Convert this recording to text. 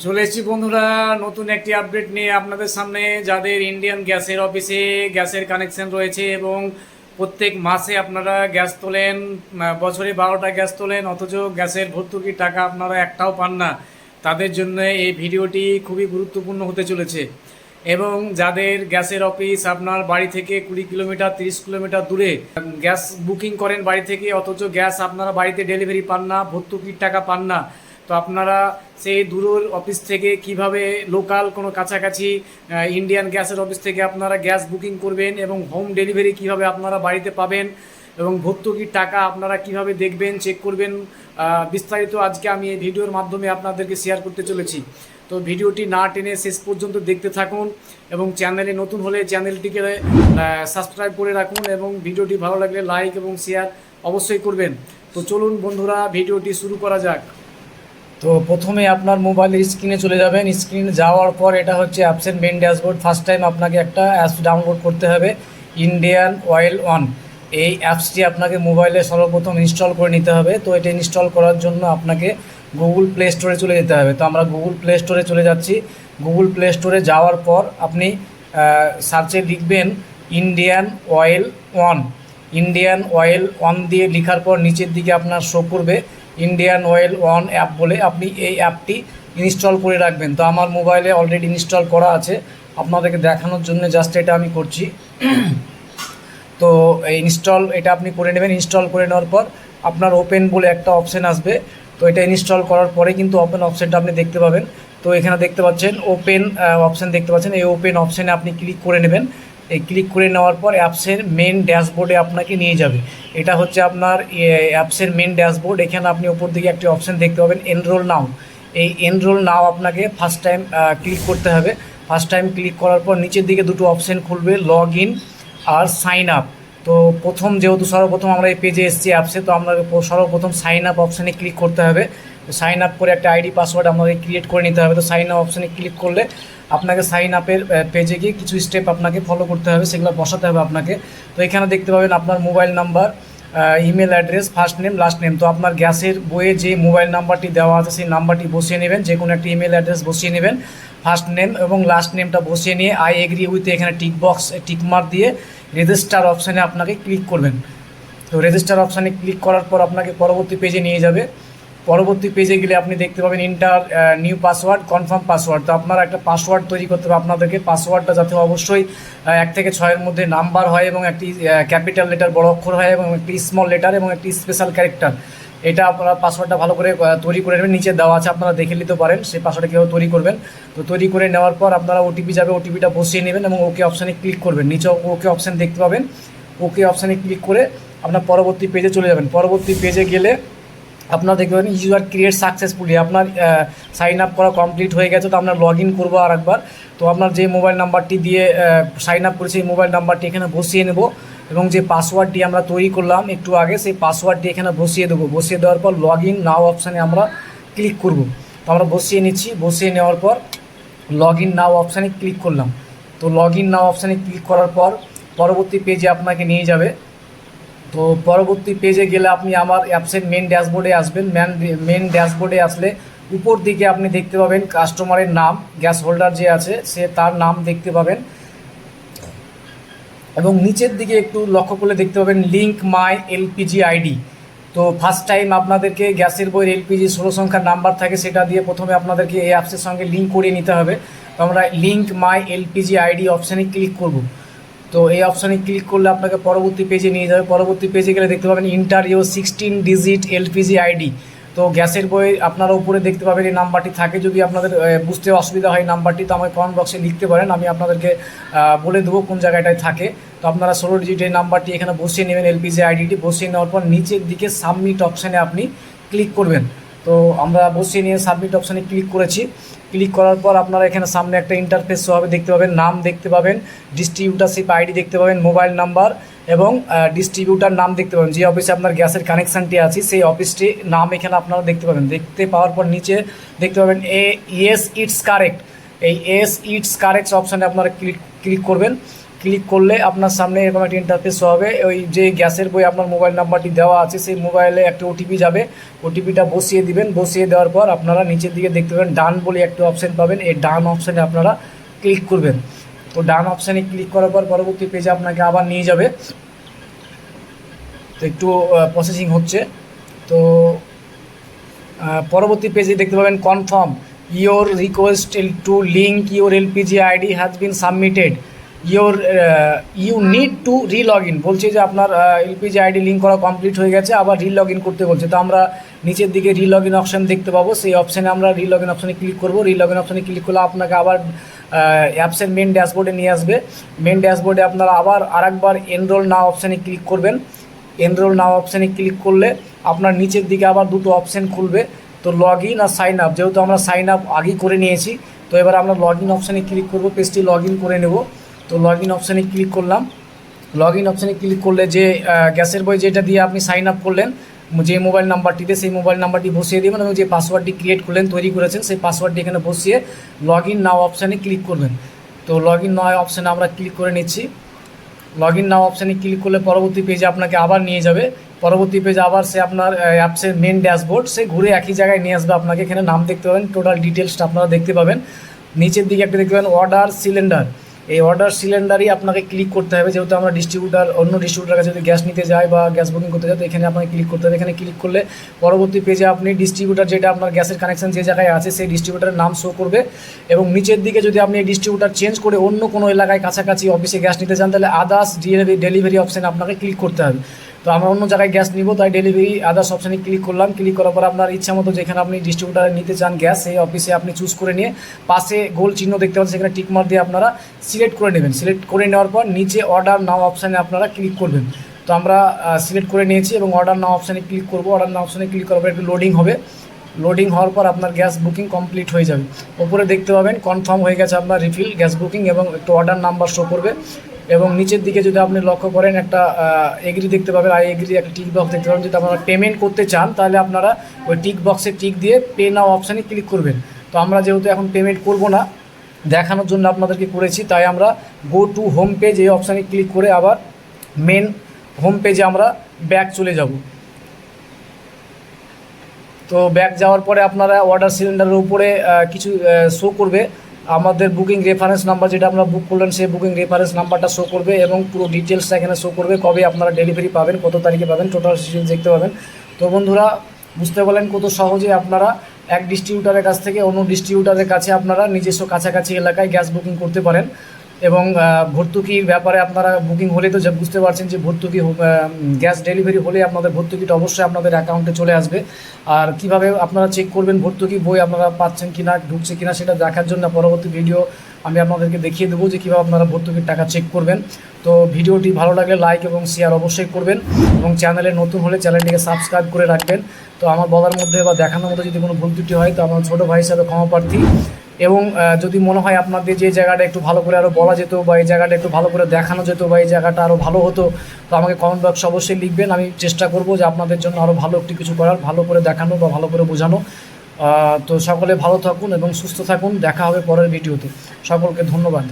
চলে এসেছি বন্ধুরা, নতুন একটি আপডেট নিয়ে আপনাদের সামনে। যাদের ইন্ডিয়ান গ্যাসের অফিসে গ্যাসের কানেকশন রয়েছে এবং প্রত্যেক মাসে আপনারা গ্যাস তোলেন বছরে বারোটা গ্যাস তোলেন, অথচ গ্যাসের ভর্তুকির টাকা আপনারা একটাও পান না। তাদের জন্য এই ভিডিওটি খুবই গুরুত্বপূর্ণ হতে চলেছে। এবং যাদের গ্যাসের অফিস আপনার বাড়ি থেকে কুড়ি কিলোমিটার, তিরিশ কিলোমিটার দূরে গ্যাস বুকিং করেন বাড়ি থেকে, অথচ গ্যাস আপনারা বাড়িতে ডেলিভারি পান না, ভর্তুকির টাকা পান না তো আপনারা সেই দূরের অফিস থেকে কীভাবে লোকাল কোনো কাছাকাছি ইন্ডিয়ান গ্যাসের অফিস থেকে আপনারা গ্যাস বুকিং করবেন এবং হোম ডেলিভারি কীভাবে আপনারা বাড়িতে পাবেন এবং ভর্তুকির টাকা আপনারা কীভাবে দেখবেন চেক করবেন বিস্তারিত আজকে আমি এই ভিডিওর মাধ্যমে আপনাদেরকে শেয়ার করতে চলেছি। তো ভিডিওটি না টেনে শেষ পর্যন্ত দেখতে থাকুন এবং চ্যানেলে নতুন হলে চ্যানেলটিকে সাবস্ক্রাইব করে রাখুন এবং ভিডিওটি ভালো লাগলে লাইক এবং শেয়ার অবশ্যই করবেন। তো চলুন বন্ধুরা, ভিডিওটি শুরু করা যাক। তো প্রথমে আপনার মোবাইলের স্ক্রিনে চলে যাবেন। স্ক্রিনে যাওয়ার পর এটা হচ্ছে অ্যাপসের মেন ড্যাশবোর্ড ফার্স্ট টাইম আপনাকে একটা অ্যাপস ডাউনলোড করতে হবে ইন্ডিয়ান অয়েল ওয়ান এই অ্যাপসটি আপনাকে মোবাইলে সর্বপ্রথম ইনস্টল করে নিতে হবে। তো এটা ইনস্টল করার জন্য আপনাকে গুগল প্লে স্টোরে চলে যেতে হবে। তো আমরা গুগল প্লে স্টোরে চলে যাচ্ছি। গুগল প্লে স্টোরে যাওয়ার পর আপনি সার্চে লিখবেন Indian oil one Indian oil on দিয়ে লেখার পর নিচের দিকে আপনার শো করবে। ইন্ডিয়ান অয়েল ওয়ান অ্যাপ বলে আপনি এই অ্যাপটি ইনস্টল করে রাখবেন। তো আমার মোবাইলে অলরেডি ইনস্টল করা আছে। আপনাদেরকে দেখানোর জন্য জাস্ট এটা আমি করছি। তো এই ইনস্টল এটা আপনি করে নেবেন। ইনস্টল করে নেওয়ার পর আপনার ওপেন বলে একটা অপশান আসবে। তো এটা ইনস্টল করার পরে কিন্তু ওপেন অপশানটা আপনি দেখতে পাবেন। তো এখানে দেখতে পাচ্ছেন ওপেন অপশান দেখতে পাচ্ছেন। এই ওপেন অপশানে আপনি ক্লিক করে নেবেন। এই ক্লিক করে নেওয়ার পর অ্যাপসের মেন ড্যাশবোর্ডে আপনাকে নিয়ে যাবে। এটা হচ্ছে আপনার অ্যাপসের মেন ড্যাশবোর্ড এখানে আপনি ওপর দিকে একটি অপশান দেখতে পাবেন এনরোল নাও এই এনরোল নাও আপনাকে ফার্স্ট টাইম ক্লিক করতে হবে। ফার্স্ট টাইম ক্লিক করার পর নিচের দিকে দুটো অপশান খুলবে লগ ইন আর সাইন আপ তো প্রথম, যেহেতু সর্বপ্রথম আমরা এই পেজে এসেছি অ্যাপসে তো আমরা সর্বপ্রথম সাইন আপ অপশানে ক্লিক করতে হবে। সাইন আপ করে একটা আইডি পাসওয়ার্ড আমাদের ক্রিয়েট করে নিতে হবে। তো সাইন আপ অপশানে ক্লিক করলে আপনাকে সাইন আপের পেজে গিয়ে কিছু স্টেপ আপনাকে ফলো করতে হবে, সেগুলো বসাতে হবে আপনাকে। তো এখানে দেখতে পাবেন আপনার mobile number email address first name last name তো আপনার গ্যাসের বইয়ে যে মোবাইল নাম্বারটি দেওয়া আছে, সেই নাম্বারটি বসিয়ে নেবেন। যে কোনো একটা ইমেল অ্যাড্রেস বসিয়ে নেবেন ফার্স্ট নেম এবং লাস্ট নেমটা বসিয়ে নিয়ে আই এগ্রি উইথ এখানে টিক বক্স টিক মার্ক দিয়ে রেজিস্টার অপশানে আপনাকে ক্লিক করবেন। তো রেজিস্টার অপশানে ক্লিক করার পর আপনাকে পরবর্তী পেজে নিয়ে যাবে। পরবর্তী পেজে গেলে আপনি দেখতে পাবেন enter new password confirm password তো আপনারা একটা পাসওয়ার্ড তৈরি করতে হবে আপনাদেরকে। পাসওয়ার্ডটা যাতে অবশ্যই এক থেকে ছয়ের মধ্যে নাম্বার হয় এবং একটি ক্যাপিটাল লেটার বড় অক্ষর হয় এবং একটি স্মল লেটার এবং একটি স্পেশাল ক্যারেক্টার এটা আপনারা পাসওয়ার্ডটা ভালো করে তৈরি করে নেবেন। নিচে দেওয়া আছে, আপনারা দেখে নিতে পারেন। সেই পাসওয়ার্ডটা কীভাবে তৈরি করবেন। তো তৈরি করে নেওয়ার পর আপনারা ওটিপি যাবে ওটিপিটা বসিয়ে নেবেন এবং ওকে অপশানে ক্লিক করবেন। নিচে ওকে অপশান দেখতে পাবেন। ওকে অপশানে ক্লিক করে আপনার পরবর্তী পেজে চলে যাবেন। পরবর্তী পেজে গেলে আপনার দেখবেন ইউজার ক্রিয়েট সাকসেসফুলি আপনার সাইন আপ করা কমপ্লিট হয়ে গেছে, তো আপনার লগ ইন করব আর একবার তো আপনার যে মোবাইল নাম্বারটি দিয়ে সাইন আপ করেছি, এই মোবাইল নাম্বারটি এখানে বসিয়ে নেব এবং যে পাসওয়ার্ডটি আমরা তৈরি করলাম একটু আগে, সেই পাসওয়ার্ডটি এখানে বসিয়ে দেবো। বসিয়ে দেওয়ার পর লগ ইন নাও অপশানে আমরা ক্লিক করব। তো আমরা বসিয়ে নিচ্ছি, বসিয়ে নেওয়ার পর লগ ইন নাও অপশানে ক্লিক করলাম। তো লগ ইন নাও অপশানে ক্লিক করার পর পরবর্তী পেজে আপনাকে নিয়ে যাবে। তো পরবর্তী পেজে গেলে আপনি আমার অ্যাপসের মেন ড্যাশবোর্ডে আসবেন। ম্যান মেন ড্যাশবোর্ডে আসলে উপর দিকে আপনি দেখতে পাবেন কাস্টমারের নাম গ্যাস হোল্ডার যে আছে, সে তার নাম দেখতে পাবেন। এবং নিচের দিকে একটু লক্ষ্য করলে দেখতে পাবেন লিঙ্ক মাই এলপিজি আইডি তো ফার্স্ট টাইম আপনাদেরকে গ্যাসের বইয়ের এলপিজি ষোলো সংখ্যার নাম্বার থাকে, সেটা দিয়ে প্রথমে আপনাদেরকে এই অ্যাপসের সঙ্গে লিঙ্ক করিয়ে নিতে হবে। তো আমরা লিঙ্ক মাই এলপিজি আইডি অপশানে ক্লিক করব। তো এই অপশানে ক্লিক করলে আপনাকে পরবর্তী পেজে নিয়ে যাবে। পরবর্তী পেজে গেলে দেখতে পাবেন enter sixteen digit LPG ID তো গ্যাসের বই আপনারা উপরে দেখতে পাবেন এই নাম্বারটি থাকে। যদি আপনাদের বুঝতে অসুবিধা হয় নাম্বারটি তো আমাকে কমেন্ট বক্সে লিখতে পারেন। আমি আপনাদেরকে বলে দেবো কোন জায়গাটায় থাকে। তো আপনারা ষোলো ডিজিটের নাম্বারটি এখানে বসিয়ে নেবেন এলপিজি আইডিটি বসিয়ে নেওয়ার পর নিচের দিকে সাবমিট অপশানে আপনি ক্লিক করবেন। তো আমরা বসিয়ে নিয়ে সাবমিট অপশানে ক্লিক করেছি। ক্লিক করার পর আপনারা এখানে সামনে একটা ইন্টারফেস হবে, দেখতে পাবেন, নাম দেখতে পাবেন ডিস্ট্রিবিউটারশিপ আইডি দেখতে পাবেন মোবাইল নাম্বার এবং ডিস্ট্রিবিউটার নাম দেখতে পাবেন। যে অফিসে আপনার গ্যাসের কানেকশানটি আছে, সেই অফিসটির নাম এখানে আপনারা দেখতে পাবেন। দেখতে পাওয়ার পর নিচে দেখতে পাবেন, এ ইয়েস ইটস কারেক্ট এই এস ইটস কারেক্ট অপশানে আপনারা ক্লিক ক্লিক করবেন। ক্লিক করলে আপনার সামনে এরকম একটা ইন্টারফেস হবে। ওই যে গ্যাসের বই আপনার মোবাইল নাম্বারটি দেওয়া আছে, সেই মোবাইলে একটা ওটিপি যাবে। ওটিপিটা বসিয়ে দিবেন। বসিয়ে দেওয়ার পর আপনারা নিচের দিকে দেখতে পাবেন ডান বলে একটা অপশান পাবেন। এই ডান অপশানে আপনারা ক্লিক করবেন। তো ডান অপশানে ক্লিক করার পর পরবর্তী পেজে আপনাকে আবার নিয়ে যাবে। তো একটু প্রসেসিং হচ্ছে। তো পরবর্তী পেজে দেখতে পাবেন confirm your request to link your LPG ID has been submitted your you need to re log in বলছে যে আপনার এলপিজি আইডি লিঙ্ক করা কমপ্লিট হয়ে গেছে, আবার রি লগ ইন করতে বলছে। তো আমরা নিচের দিকে রি লগ ইন অপশান দেখতে পাবো। সেই অপশানে আমরা রি লগ ইন অপশানে ক্লিক করব। রি লগ ইন অপশানে ক্লিক করলে আপনাকে আবার অ্যাপসের মেন ড্যাশবোর্ডে নিয়ে আসবে। মেন ড্যাশবোর্ডে আপনারা আবার আরেকবার এনরোল না অপশানে ক্লিক করবেন। এনরোল নাও অপশানে ক্লিক করলে আপনার নিচের দিকে আবার দুটো অপশান খুলবে। তো লগ ইন আর সাইন আপ যেহেতু আমরা সাইন আপ আগেই করে নিয়েছি, তো এবার আমরা লগ ইন অপশানে ক্লিক করব পেজটি লগ ইন করে নেব। তো লগ ইন অপশানে ক্লিক করলাম। লগ ইন অপশানে ক্লিক করলে যে গ্যাসের বই যেটা দিয়ে আপনি সাইন আপ করলেন, যে মোবাইল নাম্বারটিতে সেই মোবাইল নাম্বারটি বসিয়ে দেবেন এবং যে পাসওয়ার্ডটি ক্রিয়েট করলেন, তৈরি করেছেন, সেই পাসওয়ার্ডটি এখানে বসিয়ে লগ ইন নাও অপশানে ক্লিক করবেন। তো লগ ইন নাও অপশানে আমরা ক্লিক করে নিচ্ছি। লগ ইন নাও অপশানে ক্লিক করলে পরবর্তী পেজে আপনাকে আবার নিয়ে যাবে। পরবর্তী পেজ আবার সে আপনার অ্যাপসের মেন ড্যাশবোর্ড সে ঘুরে একই জায়গায় নিয়ে আসবে আপনাকে। এখানে নাম দেখতে পাবেন টোটাল ডিটেলসটা আপনারা দেখতে পাবেন। নিচের দিকে একটা দেখতে পাবেন অর্ডার সিলিন্ডার এই অর্ডার সিলিন্ডারই আপনাকে ক্লিক করতে হবে। যেহেতু আমরা ডিস্ট্রিবিউটার অন্য ডিস্ট্রিবিউটার কাছে যদি গ্যাস নিতে যাই বা গ্যাস বুকিং করতে যাই, তো এখানে আপনাকে ক্লিক করতে হবে। এখানে ক্লিক করলে পরবর্তী পেজে আপনি ডিস্ট্রিবিউটার যেটা আপনার গ্যাসের কানেকশন যে জায়গায় আছে, সেই ডিস্ট্রিবিউটারের নাম শো করবে। এবং নিচের দিকে যদি আপনি এই ডিস্ট্রিবিউটার চেঞ্জ করে অন্য কোনো এলাকায় কাছাকাছি অফিসে গ্যাস নিতে চান, তাহলে আদার্স ডেলিভারি অপশানে আপনাকে ক্লিক করতে হবে। তো আমরা অন্য জায়গায় গ্যাস নিব, তাই ডেলিভারি আদার্স অপশানে ক্লিক করলাম। ক্লিক করার পর আপনার ইচ্ছা মতো যেখানে আপনি ডিস্ট্রিবিউটারে নিতে চান গ্যাস, সেই অফিসে আপনি চুজ করে নিয়ে পাশে গোল চিহ্ন দেখতে পাচ্ছেন, সেখানে টিকমার দিয়ে আপনারা সিলেক্ট করে নেবেন। সিলেক্ট করে নেওয়ার পর নিচে অর্ডার নাও অপশানে আপনারা ক্লিক করবেন। তো আমরা সিলেক্ট করে নিয়েছি এবং অর্ডার নাও অপশানে ক্লিক করব। অর্ডার নাও অপশানে ক্লিক করার পর একটু লোডিং হবে। লোডিং হওয়ার পর আপনার গ্যাস বুকিং কমপ্লিট হয়ে যাবে। ওপরে দেখতে পাবেন কনফার্ম হয়ে গেছে আপনার রিফিল গ্যাস বুকিং এবং একটু অর্ডার নাম্বার শো করবে। এবং নিচের দিকে যদি আপনি লক্ষ্য করেন একটা এগ্রি দেখতে পাবেন, আই এগ্রি একটা টিক বক্স দেখতে পাবেন। যদি আপনারা পেমেন্ট করতে চান, তাহলে আপনারা ওই টিক বক্সে টিক দিয়ে পে নাও অপশানে ক্লিক করবেন। তো আমরা যেহেতু এখন পেমেন্ট করব না, দেখানোর জন্য আপনাদেরকে করেছি, তাই আমরা গো টু হোম পেজ এই অপশানে ক্লিক করে আবার মেন হোম পেজে আমরা ব্যাক চলে যাব। তো ব্যাক যাওয়ার পরে আপনারা অর্ডার সিলিন্ডারের উপরে কিছু শো করবে। আমাদের বুকিং রেফারেন্স নাম্বার যেটা আমরা বুক করলেন সেই বুকিং রেফারেন্স নাম্বারটা শো করবে এবং পুরো ডিটেলসটা এখানে শো করবে কবে আপনারা ডেলিভারি পাবেন, কত তারিখে পাবেন টোটাল ডিটেলস দেখতে পাবেন। তো বন্ধুরা, বুঝতে পারলেন কত সহজে আপনারা এক ডিস্ট্রিবিউটারের কাছ থেকে অন্য ডিস্ট্রিবিউটারের কাছে আপনারা নিজস্ব কাছাকাছি এলাকায় গ্যাস বুকিং করতে পারেন। এবং ভর্তুকির ব্যাপারে আপনারা বুকিং হলে তো বুঝতে পারছেন যে ভর্তুকি গ্যাস ডেলিভারি হলে আপনাদের ভর্তুকিটা অবশ্যই আপনাদের অ্যাকাউন্টে চলে আসবে। আর কীভাবে আপনারা চেক করবেন ভর্তুকি বই আপনারা পাচ্ছেন কি না ঢুকছে কি না সেটা দেখার জন্য পরবর্তী ভিডিও আমি আপনাদেরকে দেখিয়ে দেবো যে কীভাবে আপনারা ভর্তুকির টাকা চেক করবেন। তো ভিডিওটি ভালো লাগলে লাইক এবং শেয়ার অবশ্যই করবেন এবং চ্যানেলে নতুন হলে চ্যানেলটিকে সাবস্ক্রাইব করে রাখবেন। তো আমার বলার মধ্যে বা দেখানোর মধ্যে যদি কোনো ভুল ত্রুটি হয়, তো আমার ছোটো ভাই হিসাবে ক্ষমা প্রার্থী এবং যদি মনে হয় আপনাদের যে জায়গাটা একটু ভালো করে আরও বলা যেত বা এই জায়গাটা একটু ভালো করে দেখানো যেত বা এই জায়গাটা আরও ভালো হতো, তো আমাকে কমেন্ট বক্সে অবশ্যই লিখবেন। আমি চেষ্টা করব যে আপনাদের জন্য আরও ভালো একটি কিছু করার, ভালো করে দেখানো বা ভালো করে বোঝানো। তো সকলে ভালো থাকুন এবং সুস্থ থাকুন। দেখা হবে পরের ভিডিওতে সকলকে ধন্যবাদ।